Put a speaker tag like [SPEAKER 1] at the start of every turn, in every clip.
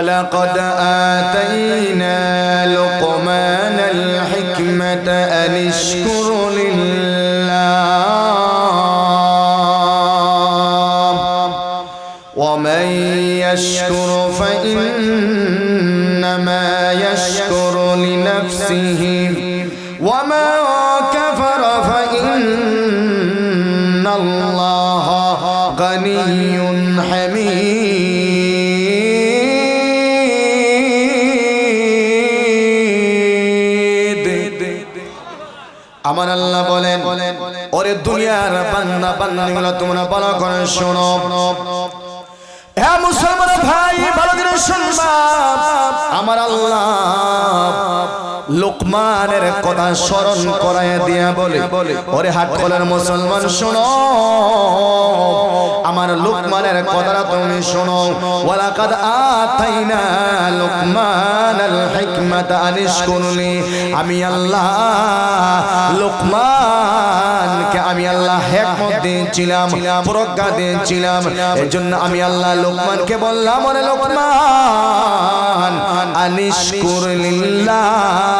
[SPEAKER 1] ولقد آتينا لقمان الحكمة أن اشكر لله. ومن يشكر فإنما يشكر لنفسه. ومن আমার আল্লাহ বলেন, ওরে দুনিয়ার বান্দা গুলো তোমরা বলো করে শোনো। হ্যাঁ মুসলমান ভাই, ভালো করে শুনবা। আমার আল্লাহ লোকমানের কথা স্মরণ করায় দিয়া বলে, ওরে হাট কলের মুসলমান শোনো, আমার লোকমানের কথাটা তুমি শোনো। ওয়ালাকাদ আতাইনা লোকমানাল হিকমাতা আনিশকুরনি, আমি আল্লাহ লোকমানকে আমি আল্লাহ হিকমত দিয়েছিলাম, প্রজ্ঞা দিয়েছিলাম। এর জন্য আমি আল্লাহ লোকমানকে বললাম, ওরে লোকমান আনিশকুর লিল্লাহ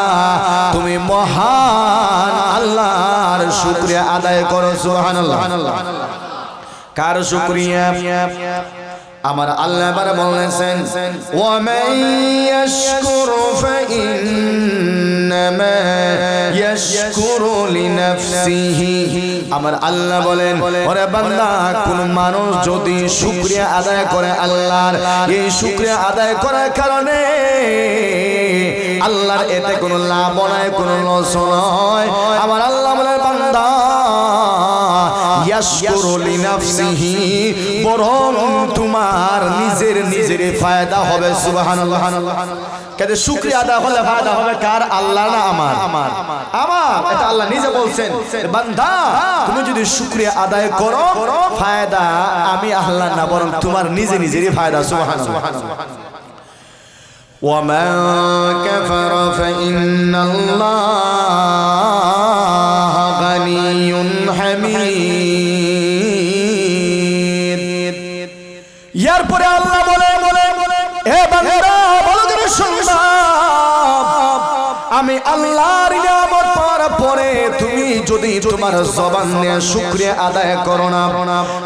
[SPEAKER 1] তুমি মহান আল্লাহর শুকরিয়া আদায় করো, সুবহানাল্লাহ। কার শুকরিয়া? আমার আল্লাহ এবার বলেছেন ওয়ামান ইয়াশকুর ফাইন্নামা ইয়াশকুরু লিনাফসিহি। আমার আল্লাহ বলেন, ওরে বান্দা, কোন মানুষ যদি শুকরিয়া আদায় করে আল্লাহর, এই শুকরিয়া আদায় করার কারণে আল্লাহর এতে কোনো লাভ নয় কোনো লস নয় আমার আল্লাহ বলে বান্দা বরং তোমার নিজের নিজের হবে আদা হলে হবে কার? আল্লাহ না আমার। আমার আমার এটা আল্লাহ নিজে বলছেন। বান্দা, তুমি যদি শুকরিয়া আদায় করো, ফায়দা আমি আল্লাহ না, বরং তোমার নিজে নিজেরই ফায়দা, সুবহানাল্লাহ। ومن كفر فإن الله غني حميد এরপরে আল্লাহ বলে বলে এ বান্দা বলো করে শুনবা আমি আল্লাহর নিয়ামত পাওয়ার পরে তুমি যদি তোমার জবান নিয়ে শুকরিয়া আদায় করো না,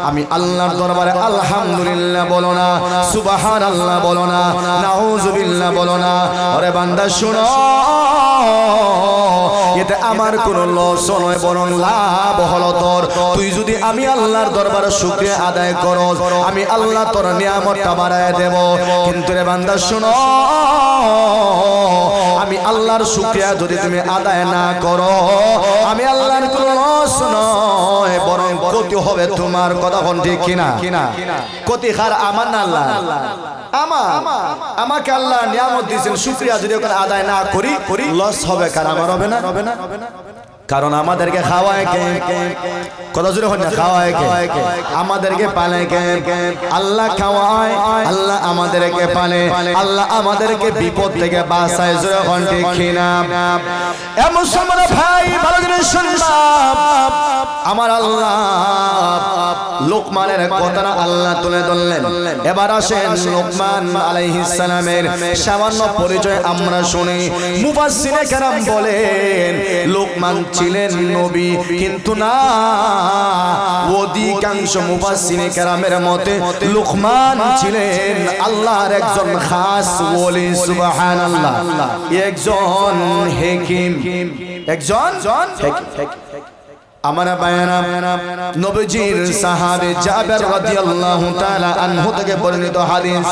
[SPEAKER 1] আমি আল্লাহর দরবারে আলহামদুলিল্লাহ বলো না সুবাহান আল্লাহ বলো না, নাউজুবিল্লাহ বলো না। ওরে বান্দা, শুনো। এতে আমার কোনো লস নয় বরং লাভ হলো তোর। তুই যদি আমি আল্লাহর দরবারে শুকরিয়া আদায় করো আমি আল্লাহ তোর নিয়ামতটা বাড়ায় দেব। কিন্তু রে বান্দা শুনো আমি আল্লাহর শুকরিয়া যদি তুমি আদায় না করো আমি আল্লাহর কোনো লস নয়। ক্ষতি হবে তোমার কথা কোন ঠিক কিনা? ক্ষতি খার আমার না আল্লাহ। আমাকে আল্লাহ নিয়ামত দিয়েছেন, শুকরিয়া যদি ওখানে আদায় না করি লস হবে কার আমার হবে না। হবে না কারণ আমাদেরকে খাওয়ায় কে? কথা জুড়ে হন না, খাওয়ায় কে? আমাদেরকে কে? আল্লাহ খাওয়ায়, আল্লাহ আমাদেরকে আল্লাহ আমাদেরকে বিপদ থেকে জুড়ে হন ঠিক কিনা? এমন সময় ভাই আমার আল্লাহ লোকমানের কথাটা আল্লাহ তুলে ধরলেন। এবার আসেন লোকমান আলাইহিস সামান্য পরিচয় আমরা শুনি। মুফাসসিরে কেরাম বলেন, লোকমান ছিলেন নবী, কিন্তু না, অধিকাংশ মুফাসসিরে কেরামের মতে লোকমান ছিলেন আল্লাহর একজন খাস ওলি, সুবহানাল্লাহ। একজন হেকিম। একজন? হেকিম। আমার বায়ানা নবজির সাহাবে জাবের রাদিয়াল্লাহু তাআলা আনহু থেকে বর্ণিত হাদিস।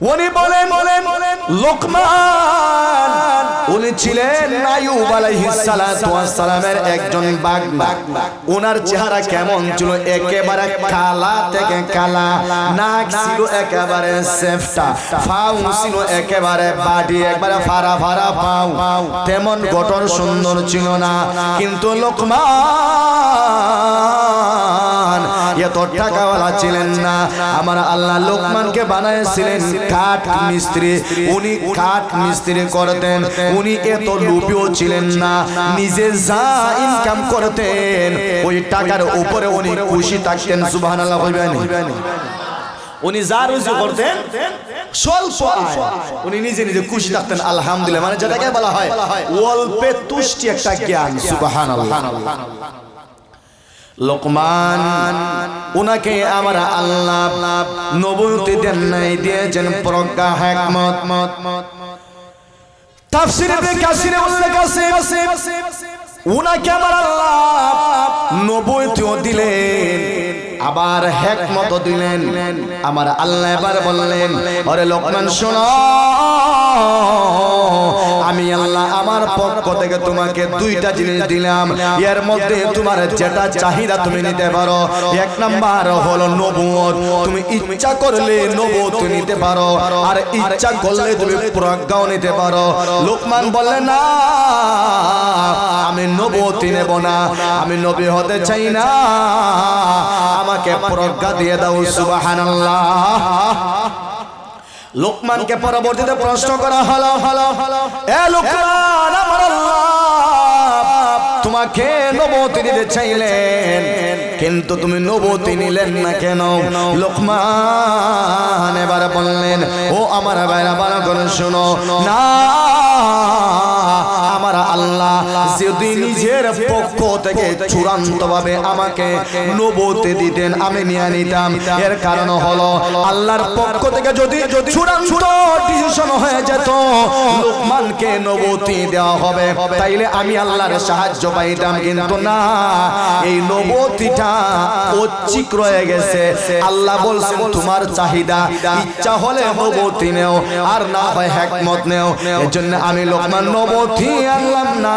[SPEAKER 1] উনি বলেন বলেন লোকমান। উনি ছিলেন আয়ুব আলাইহিস সালাতু ওয়াস সালামের একজন বাগদা ওনার চেহারা কেমন ছিল? একেবারে কালা থেকে কালা। নাক ছিল একেবারে সেফটা। ফাউ ছিল একেবারে বাড়ি, একবারে ফারা ফারা পাও তেমন গঠন সুন্দর ছিল না। কিন্তু লোকমান এত টাকাওয়ালা ছিলেন না। আমার আল্লাহ লোকমানকে বানাইছিলেন কাঠ মিস্ত্রি। উনি কাঠ মিস্ত্রি করতেন। উনি এত লোভীও ছিলেন না। নিজে যা ইনকাম করতেন ওই টাকার উপরে উনি খুশি থাকতেন। সুবহানাল্লাহ হইবেন উনি যা রুজি করতেন স্বল্প উনি নিজে নিজে খুশি থাকতেন আলহামদুলিল্লাহ। মানে যেটাকে বলা হয় অল্পে তুষ্টি একটা জ্ঞান সুবহানাল্লাহ। লোকমান, উনাকে আমার আল্লাহ নবুতি দেন নাই দিয়েছেন প্রজ্ঞা হ্যাকমত মত মত আছে নবুতিও দিলেন, আবার হেকমত দিলেন। আমার আল্লাহ এবার বললেন আরে লোকমান, শোনো। আমি আল্লাহ আমার পক্ষ থেকে তোমাকে দুইটা জিনিস দিলাম। এর মধ্যে তোমার যেটা চাহিদা তুমি নিতে পারো, এক নাম্বার হলো নবুয়ত তুমি ইচ্ছা করলে নবুয়ত নিতে পারো, আর ইচ্ছা করলে তুমি প্রজ্ঞাও নিতে পারো। লোকমান বললেন, না, আমি নবুয়তি নেব না, আমি নবী হতে চাই না। আমাকে প্রজ্ঞা দিয়ে দাও, সুবহানাল্লাহ। লোকমানকে পরবর্তীতে প্রশ্ন করা হলো হলো হলো এ লোকমান আমার তোমাকে নবতী দিতে চাইলেন। কিন্তু তুমি নবতী নিলেন না কেন? লোকমান এবার বললেন ও আমার বাইরা বারা করে শোনো। না যদি নিজের পক্ষ থেকে চূড়ান্ত ভাবে আমাকে নবতে দিতেন আমি নিয়ে নিতাম। এর কারণ হলো আল্লাহর পক্ষ থেকে যদি চূড়ান্ত ডিসিশন হয়ে যেত লোকমানকে নবতি দেওয়া হবে। তাইলে আমি আল্লাহর সাহায্য পাইতাম কিন্তু না এই নবতিটা ঐচ্ছিক রয়ে গেছে। আল্লাহ বলছেন তোমার চাহিদা ইচ্ছা হলে নবতি নেও আর না হয় হ্যাকমত নেও। এর জন্য আমি লোকমান নবতি আনলাম না।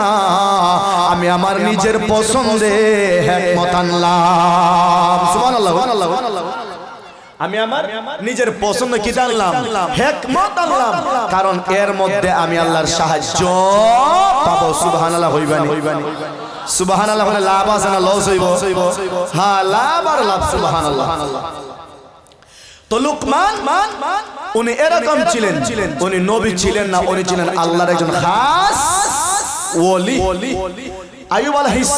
[SPEAKER 1] আমি আমার নিজের পছন্দে হ্যাকমত আনলাম। সুবহানাল্লাহ। সুবহানাল্লাহ। আমি আমার নিজের পছন্দ কি জানলাম? হেকমত আনলাম। কারণ এর মধ্যে আমি আল্লাহর সাহায্য পাবো। সুবহানাল্লাহ হইবানি। হইবানি। সুবহানাল্লাহ মানে লাভ আছে না লস হইব? হ্যাঁ লাভ আর লাভ সুবহানাল্লাহ। তো লুকমান উনি এরকম ছিলেন। উনি নবী ছিলেন না উনি ছিলেন আল্লাহর একজন খাস। ওলি আইয়ুব আলাইহিস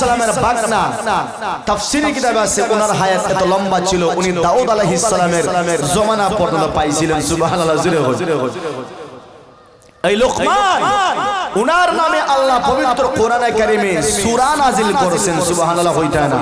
[SPEAKER 1] বাগনা, তাফসীরে কিতাবে আছে, ওনার হায়াত এত লম্বা ছিল, উনি দাউদ আলাইহিস জমানা পর্যন্ত পাইছিলেন, সুবহানাল্লাহ, জুরে এই লোকমান, উনার নামে আল্লাহ পবিত্র কোরআনে কারিমে সূরা নাজিল করেছেন, সুবহানাল্লাহ হইতা না।